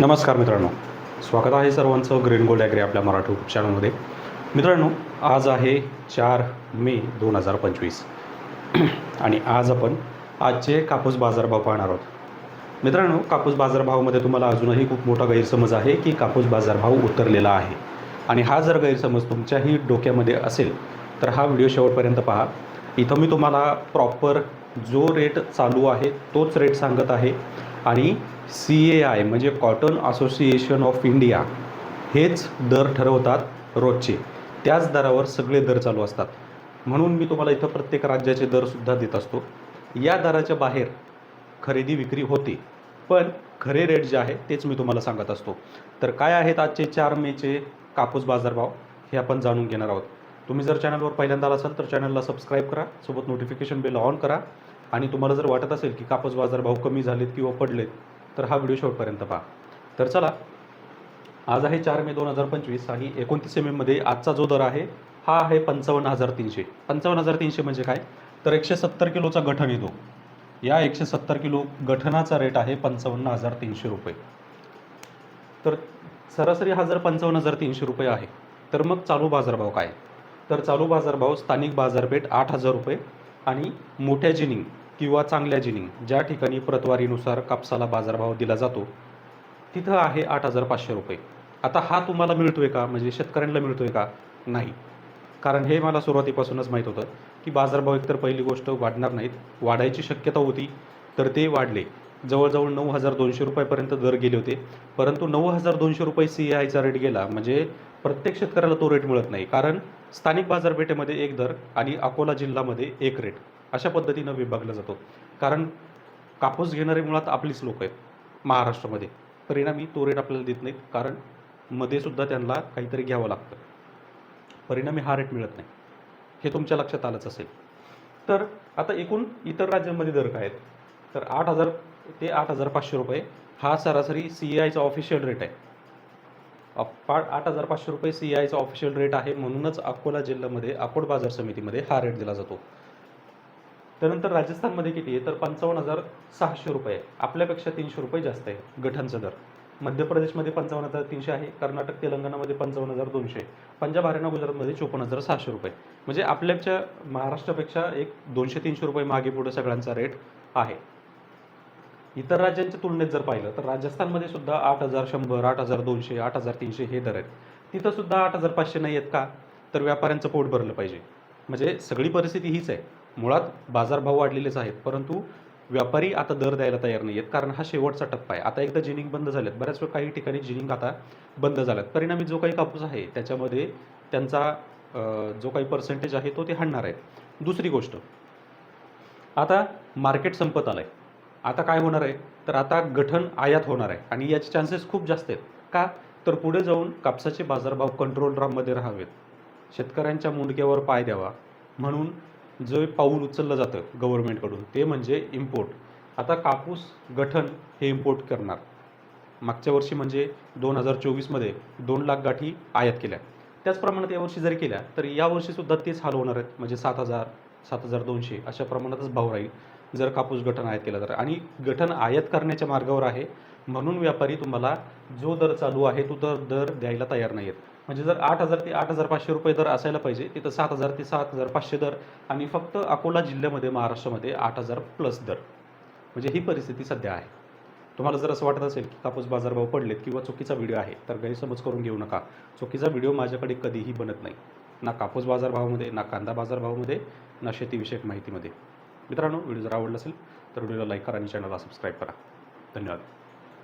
नमस्कार मित्रांनो. स्वागत आहे सर्वांचं ग्रीन गोल्ड ॲग्री आपल्या मराठी यूट्यूब चॅनलमध्ये मित्रांनो आज आहे चार मे दोन हजार पंचवीस. आणि आज आपण आजचे कापूस बाजारभाव पाहणार आहोत. मित्रांनो कापूस बाजारभावामध्ये तुम्हाला अजूनही खूप मोठा गैरसमज आहे की कापूस बाजारभाव उतरलेला आहे. आणि हा जर गैरसमज तुमच्याही डोक्यामध्ये असेल तर हा व्हिडिओ शेवटपर्यंत पहा. इथं मी तुम्हाला प्रॉपर जो रेट चालू आहे तोच रेट सांगत आहे. आणि सी ए आय म्हणजे कॉटन असोसिएशन ऑफ इंडिया हेच दर ठरवतात रोजचे. त्याच दरावर सगळे दर चालू असतात. म्हणून मी तुम्हाला इथं प्रत्येक राज्याचे दरसुद्धा देत असतो. या दराच्या बाहेर खरेदी विक्री होते. पण खरे रेट जे आहे तेच मी तुम्हाला सांगत असतो. तर काय आहेत आजचे चार मेचे कापूस बाजारभाव हे आपण जाणून घेणार आहोत. तुम्ही जर चॅनलवर पहिल्यांदा आला असाल तर चॅनलला सबस्क्राईब करा सोबत नोटिफिकेशन बिल ऑन करा आणि तुम्हाला जर वाटत असेल की कापूस बाजारभाव कमी झालेत किंवा पडलेत तर हा व्हिडिओ शेवटपर्यंत पहा. तर चला आज आहे चार मे दोन हजार पंचवीस आणि एकोणतीस एम एममध्ये आजचा जो दर आहे हा आहे पंचावन्न हजार तीनशे. पंचावन्न हजार तीनशे म्हणजे काय? तर एकशे सत्तर किलोचा गठण येतो. या एकशे सत्तर किलो गठणाचा रेट आहे पंचावन्न हजार तीनशे रुपये. तर सरासरी हा जर पंचावन्न हजार तीनशे रुपये आहे तर मग चालू बाजारभाव काय? तर चालू बाजारभाव स्थानिक बाजारपेठ आठ हजार रुपये आणि मोठ्या जिनिंग किंवा चांगल्या जिनिंग ज्या ठिकाणी प्रतवारीनुसार कापसाला बाजारभाव दिला जातो तिथं आहे आठ हजार पाचशे रुपये. आता हा तुम्हाला मिळतोय का? म्हणजे शेतकऱ्यांना मिळतोय का? नाही. कारण हे मला सुरुवातीपासूनच माहीत होतं की बाजारभाव एकतर पहिली गोष्ट वाढणार नाहीत. वाढायची शक्यता होती तर ते वाढले. जवळजवळ नऊ हजार दोनशे रुपयापर्यंत दर गेले होते. परंतु नऊ हजार दोनशे रुपये सी आयचा रेट गेला म्हणजे प्रत्येक शेतकऱ्याला तो रेट मिळत नाही. कारण स्थानिक बाजारपेठेमध्ये एक दर आणि अकोला जिल्ह्यामध्ये एक रेट अशा पद्धतीनं विभागला जातो. कारण कापूस घेणारे मुळात आपलीच लोक आहेत महाराष्ट्रामध्ये. परिणामी तो रेट आपल्याला देत नाहीत कारण मध्ये सुद्धा त्यांना काहीतरी घ्यावं लागतं. परिणामी हा रेट मिळत नाही. हे तुमच्या लक्षात आलंच असेल. तर आता एकूण इतर राज्यांमध्ये दर काय आहेत? तर आठ हजार ते आठ हजार पाचशे रुपये हा सरासरी सी आयचा ऑफिशियल रेट आहे. पा आठ हजार पाचशे रुपये सी आयचा ऑफिशियल रेट आहे म्हणूनच अकोला जिल्ह्यामध्ये अकोट बाजार समितीमध्ये हा रेट दिला जातो. त्यानंतर राजस्थानमध्ये किती आहे? तर पंचावन्न हजार सहाशे रुपये आपल्यापेक्षा तीनशे रुपये जास्त आहे गठांचा दर. मध्य प्रदेशमध्ये पंचावन्न हजार तीनशे आहे. कर्नाटक तेलंगणामध्ये पंचावन्न हजार दोनशे पंजाब हरियाणा गुजरातमध्ये चोपन्न हजार सहाशे रुपये म्हणजे आपल्याच्या महाराष्ट्रापेक्षा एक दोनशे तीनशे रुपये मागे पुढे सगळ्यांचा रेट आहे. इतर राज्यांच्या तुलनेत जर पाहिलं तर राजस्थानमध्ये सुद्धा आठ हजार शंभर आठ हजार दोनशे आठ हजार तीनशे हे दर आहेत. तिथं सुद्धा आठ हजार पाचशे नाही आहेत का? तर व्यापाऱ्यांचं पोट भरलं पाहिजे. म्हणजे सगळी परिस्थिती हीच आहे. मुळात बाजारभाव वाढलेलेच आहेत परंतु व्यापारी आता दर द्यायला तयार नाही आहेत कारण हा शेवटचा टप्पा आहे. आता एकदा जिनिंग बंद झाल्यात बऱ्याच वेळ काही ठिकाणी जिनिंग आता बंद झाल्यात. परिणामी जो काही कापूस आहे त्याच्यामध्ये त्यांचा जो काही पर्सेंटेज आहे तो ते हाणणार आहे दुसरी गोष्ट आता मार्केट संपत आलं आहे आता काय होणार आहे? तर आता गठन आयात होणार आहे आणि याचे चान्सेस खूप जास्त आहेत. का? तर पुढे जाऊन कापसाचे बाजारभाव कंट्रोल ड्राममध्ये राहावेत. शेतकऱ्यांच्या मुंडक्यावर पाय द्यावा. म्हणून जे पाऊल उचललं जातं गव्हर्नमेंटकडून ते म्हणजे इम्पोर्ट आता कापूस गठण हे इम्पोर्ट करणार. मागच्या वर्षी म्हणजे दोन हजार चोवीसमध्ये दोन लाख गाठी आयात केल्या. त्याच प्रमाणात यावर्षी जरी केल्या तर यावर्षीसुद्धा तेच हाल होणार आहेत. म्हणजे सात हजार सात हजार दोनशे अशा प्रमाणातच भाव राहील जर कापूस गठण आयात केला तर. आणि गठण आयात करण्याच्या मार्गावर आहे. म्हणून व्यापारी तुम्हाला जो दर चालू आहे तो दर दर द्यायला तयार नाही आहेत म्हणजे जर आठ हजार ते आठ हजार पाचशे रुपये दर असायला पाहिजे तिथं सात हजार ते सात हजार पाचशे दर आणि फक्त अकोला जिल्ह्यामध्ये महाराष्ट्रामध्ये आठ हजार प्लस दर. म्हणजे ही परिस्थिती सध्या आहे. तुम्हाला जर असं वाटत असेल की कापूस बाजारभाव पडलेत किंवा चुकीचा व्हिडिओ आहे तर गैरसमज करून घेऊ नका. चुकीचा व्हिडिओ माझ्याकडे कधीही बनत नाही. ना कापूस बाजारभावामध्ये ना कांदा बाजारभावामध्ये ना शेतीविषयक माहितीमध्ये. मित्रांनो व्हिडिओ जर आवडला असेल तर व्हिडिओला लाईक करा आणि चॅनलला सबस्क्राईब करा. धन्यवाद.